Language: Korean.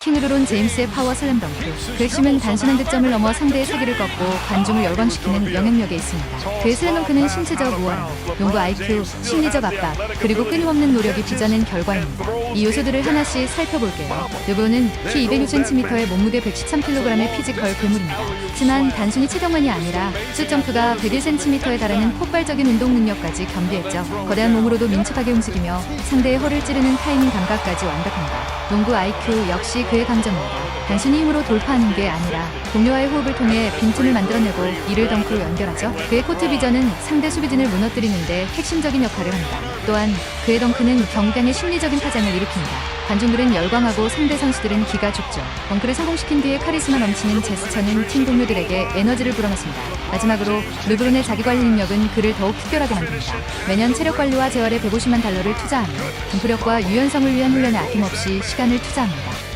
킹르론 제임스의 파워 슬램덩크. 그 핵심은 단순한 득점을 넘어 상대의 세기를 꺾고 관중을 열광시키는 영향력에 있습니다. 그의 슬램덩크는 신체적 우월, 농구 IQ, 심리적 압박, 그리고 끊임없는 노력이 빚어낸 결과입니다. 이 요소들을 하나씩 살펴볼게요. 르브론은 키 206cm의 몸무게 113kg의 피지컬 괴물입니다. 하지만 단순히 체격만이 아니라 슛점프가 101cm에 달하는 폭발적인 운동 능력까지 겸비했죠. 거대한 몸으로도 민첩하게 움직이며 상대의 허를 찌르는 타이밍 감각까지 완벽합니다. 농구 IQ 역시 그의 강점입니다. 단순히 힘으로 돌파하는 게 아니라 동료와의 호흡을 통해 빈틈을 만들어내고 이를 덩크로 연결하죠. 그의 코트 비전은 상대 수비진을 무너뜨리는데 핵심적인 역할을 합니다. 또한 그의 덩크는 경기장의 심리적인 파장을 일으킵니다. 관중들은 열광하고 상대 선수들은 기가 죽죠. 덩크를 성공시킨 뒤에 카리스마 넘치는 제스처는 팀 동료들에게 에너지를 불어넣습니다. 마지막으로 르브론의 자기관리 능력은 그를 더욱 특별하게 만듭니다. 매년 체력 관리와 재활에 150만 달러를 투자하며 점프력과 유연성을 위한 훈련에 아낌없이 시간을 투자합니다.